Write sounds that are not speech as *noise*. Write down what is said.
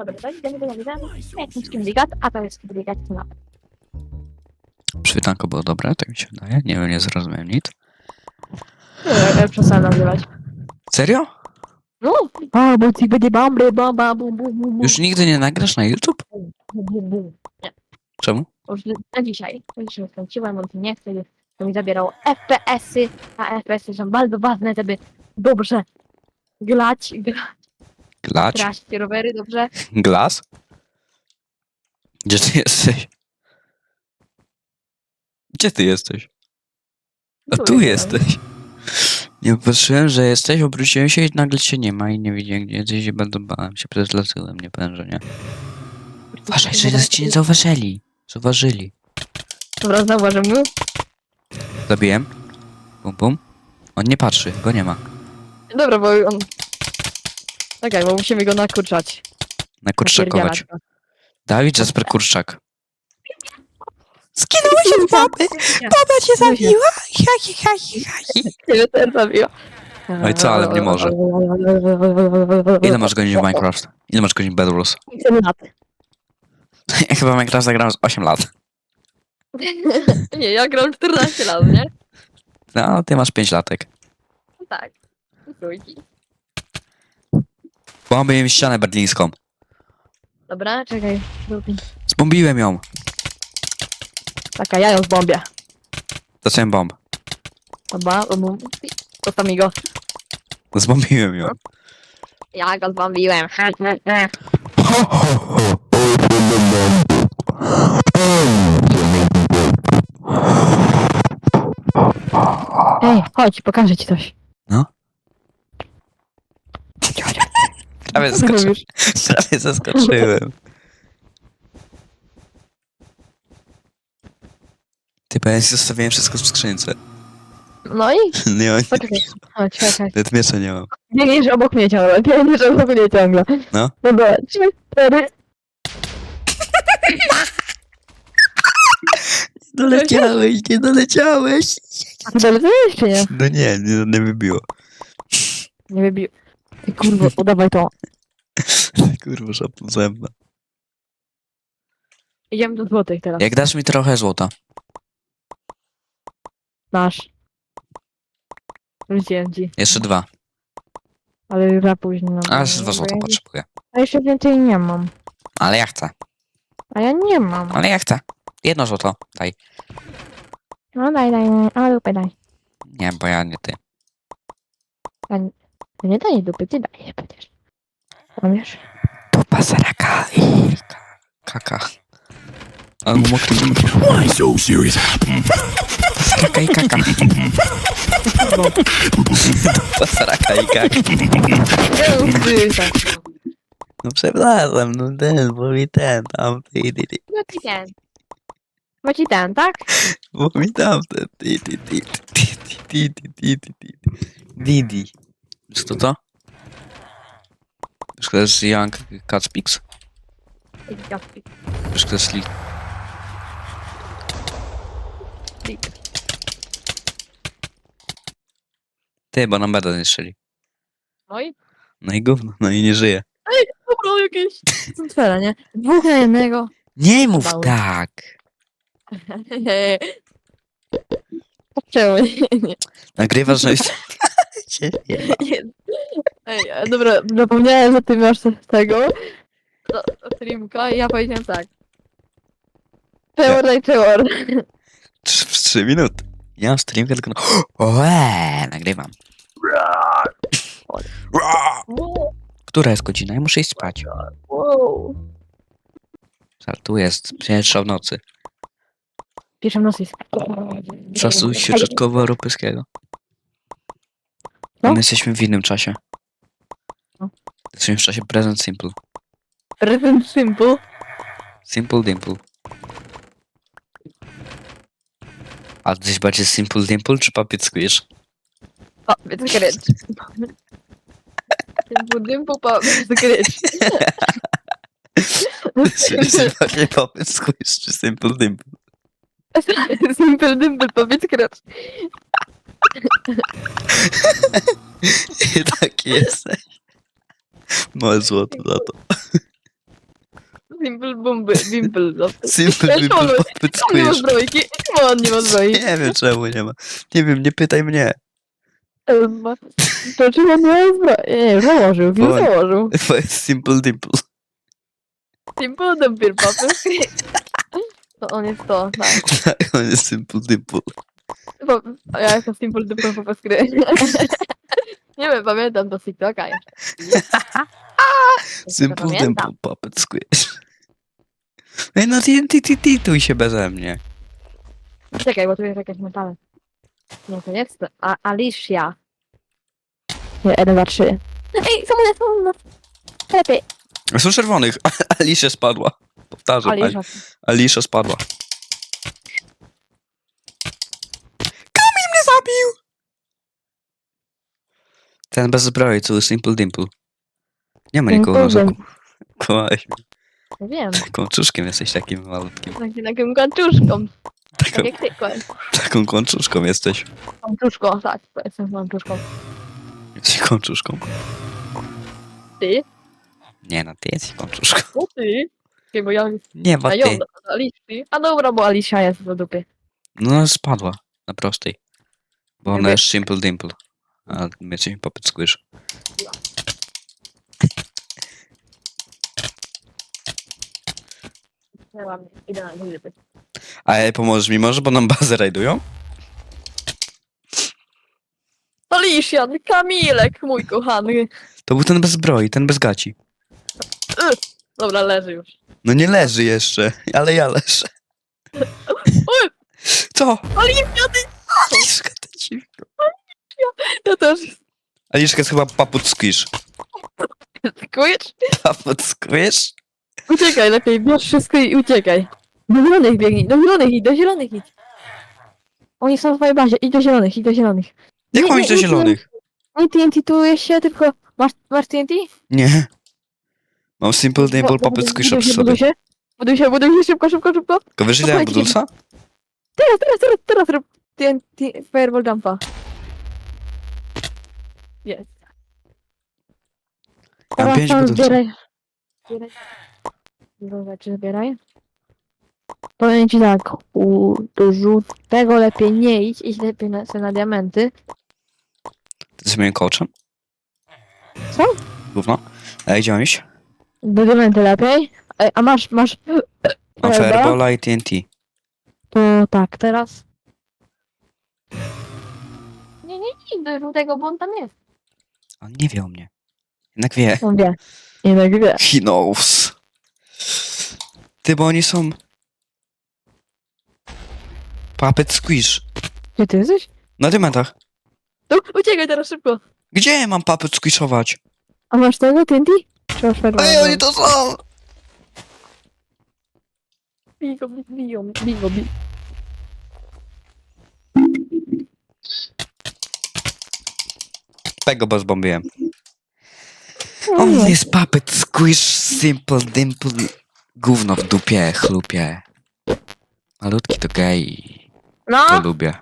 Dobra, to idziemy do nawiedzenia. Jakimś skimbligat, a to jest skimbligat na. Przywitanko było dobre, tak mi się wydaje. Nie wiem, nie zrozumiałem nic. Nie, przestań nazywać. Serio? No, a, bo ci będzie bambry, bamba, bum, bum, bum, bum, Już nigdy nie nagrasz na YouTube? bum, bum, bum. Czemu? Już na dzisiaj. Już się skręciłem, on nie chce, to mi zabierało FPS-y, a FPS-y są bardzo ważne, żeby dobrze grać, grać, Glać? kraść rowery, dobrze? Glas? Gdzie ty jesteś? Gdzie ty jesteś? A tu jesteś. Nie patrzyłem, że jesteś, obróciłem się i nagle cię nie ma i nie widziałem gdzie jesteś i bardzo bałem się, przezlatyłem, nie powiem, że nie. Uważaj, że cię nie zauważyli. Zauważyli. Dobra, zauważyłem mu. Zabiłem. Bum, bum. On nie patrzy, go nie ma. Dobra, bo on... Czekaj, bo musimy go nakurczać. Nakurczakować. Napierdzielać go. Dawid Jasper Kurczak. Skinąłeś od baby! Baba cię zabiła! Hi, hi, hi, hi. Ciebie też zabiła. No i co, ale nie może. Ile masz godzin w Minecraft? Ile masz godzin w Bedwars? Lat. *laughs* Ja chyba w Minecraft zagrałem z 8 lat. *laughs* Nie, ja gram 14 lat, nie? No, ty masz 5 latek. No Tak. Trójki. Bombiłem ścianę berlińską. Dobra, czekaj. Zbombiłem ją. Taka, ja ją zbombię. Zacząłem bomb. Dobra, to mi go. Zbombiłem ją. Ja go zbombiłem. Ej, chodź, pokażę ci coś. No. Chodź, chodź. Prawie robisz? *laughs* Prawie zaskoczyłem. Ty, bo ja zostawiłem wszystko w skrzynce. No i? *laughs* Nie, mam- Poczekaj. Chodź, czekaj. nawet miecza nie mam. Biegniesz obok mnie ciągle, biegniesz obok mnie ciągle. No. Dobra, trzy, cztery. *laughs* Doleciałeś, nie doleciałeś. A ty doleciałeś czy nie? No nie, nie, nie wybiło. Nie wybił. Ty kurwa, udawaj to. Kurwa, szapną zębna. Idziemy do złotych teraz. Jak dasz mi trochę złota? Masz. Wróciłem ci, Jeszcze dwa. ale już za późno. no, A, jeszcze dwa złota ja- potrzebuję. A jeszcze więcej nie mam. Ale ja chcę. A ja nie mam. Ale ja chcę. Jedno złoto, daj. No daj, daj, a dupę daj. Nie, bo ja nie ty. To nie daj dupy, ty dajesz przecież. Rozumiesz? Dupa saraka i kaka. Mu mokry Why so serious? Kaka i kaka. Dupa saraka i kaka. No przepraszam, no ten, bo mi ten, tam, ty, ty, ty. No ci ten. Bo ci ten, tak? Bo mi tam, ten, ty, ty, ty, ty, ty, ty, ty, ty, ty, ty. Didi. Wiesz kto to? Wiesz kto jest Young Catspix? Wiesz kto jest Lee? Ty, bo nam beda zniszczyli. No i? No i gówno, no i nie żyje. Dobra, jakieś. Sfera, nie? Dwóch na jednego. Nie mów Udało. tak! *laughs* Czemu nie? Nagrywasz, że jest... *laughs* Cię nie ma. nie. Ej, e, dobra, zapomniałem, że ty masz tego. Streamka i ja powiedziałem tak. Trevor, daj Trevor. Trz- W 3 minuty. Ja mam streamkę tylko na... *gasps* Oe, nagrywam. Wow, Która jest godzina? Ja muszę iść spać. wow. Żartuję, jest pierwsza w nocy. Pierwszą noc jest. Czasu środkowo-europejskiego. No. My jesteśmy w innym czasie. No. Jesteśmy w czasie present simple. Present simple. Simple dimple. A gdzieś bardziej simple dimple czy papier squish? Więc gryć. *laughs* Simple dimple, pa, więc gryć. Czy bardziej papier squish czy simple dimple? *laughs* Simple dimple, powiedz gracz. I taki jesteś. Małe złoto za to. Simple bumby, bimple. No. Simple mamy- Puppet On nie ma zbrojki. Czemu on nie ma zbrojki? Nie wiem czemu nie ma. Nie wiem, nie pytaj mnie. Elma. To czemu on nie ma zbrojki? Nie, założył, Bo- nie założył. *laughs* To jest Simple Dimple. Simple Dimple Puppet *laughs* To on jest to, tak. Tak, on jest Simple Dimple. Bo, ja jestem Simple Dimple Puppet Screen. Nie wiem, pamiętam to z TikToka jeszcze. *laughs* Simple pamiętam. Dimple Puppet Squish. Ej, no TNT, tituj się beze mnie. Czekaj, bo tu jest jakaś metale. Nie, to nie jest to. A, Alicia. Nie, 1, 2, 3. Ej, samolot, samolot. Lepiej. Są czerwonych. *laughs* Alicia spadła. Powtarzam. Ali- Alicia. Alicia spadła. Ten bez zbroi, co jest Simple Dimple. Nie ma nikogo na zaku. Kłamałeś mnie. No Wiem, *laughs* Kłączuszkiem jesteś takim malutkim. takim takim kłamczuszką. Tak Taką, jak ty, kłam- taką kłączuszką jesteś. kłamczuszką, tak, to jestem kłamczuszką. Jesteś kłączuszką. Ty? Nie no, ty jesteś kłączuszką. No ty? Nie, bo ja Nie, bo a ty. ją, Alicji. A dobra, bo Alicia jest do dupy. No spadła. Na prostej. Bo ona jest Simple Dimple. A my jesteśmy Puppet Squish. Nie mam, idę na dupy. A ej, pomożesz mi może, bo nam bazę rajdują? Alicia, Kamilek, mój kochany. To był ten bez zbroi, ten bez gaci. Dobra, leży już. No nie leży jeszcze, ale ja leżę. Co? Alicja, ty Aliszka, ty dziwko. *laughs* ja też Aliszka jest chyba Puppet Squish. Kujesz? Puppet Squish? Uciekaj, lepiej bierz wszystko i uciekaj. Do zielonych biegnij, do zielonych idź, do zielonych idź. Oni są w twojej bazie, idź do zielonych, idź do zielonych. Jak mam iść do zielonych? Nie TNT-tujesz się, tylko masz, masz TNT? Nie. Mam Simple Dimple Puppet Squisha przy sobie. buduj się, buduj się, buduj się, szybko, szybko, szybko. Tylko wiesz ile No mam mi. budulca? Teraz, teraz, teraz, teraz rób TNT, Fireball Jumpa. Jest. Mam Teraz pięć zbieraj. Zbieraj. Dużo rzeczy zbieraj. Powiem ci tak, u, do żółtego lepiej nie idź, idź lepiej na, sobie na diamenty. Ty jesteś moim coachem? Co? Gówno. Ej, gdzie mam iść? Do diamenty lepiej. Ej, a masz, masz... Mam Fireballa? Firebola i TNT. To tak, teraz... Nie, nie, nie, do żółtego, bo on tam jest. On nie wie o mnie. Jednak wie. On wie. Jednak wie. He knows. Ty, bo oni są... Puppet Squish. Gdzie ty jesteś? Na dymentach. Tu, uciekaj teraz szybko. Gdzie mam puppet squishować? A masz tego, TNT? Czy masz? Ej, oni to są! Bigo, biją, bigo, bigo. Tego bo zbombiłem. No On nie. jest puppet squish, simple dimple. Gówno w dupie, chlupie. Malutki to gej. No, To lubię.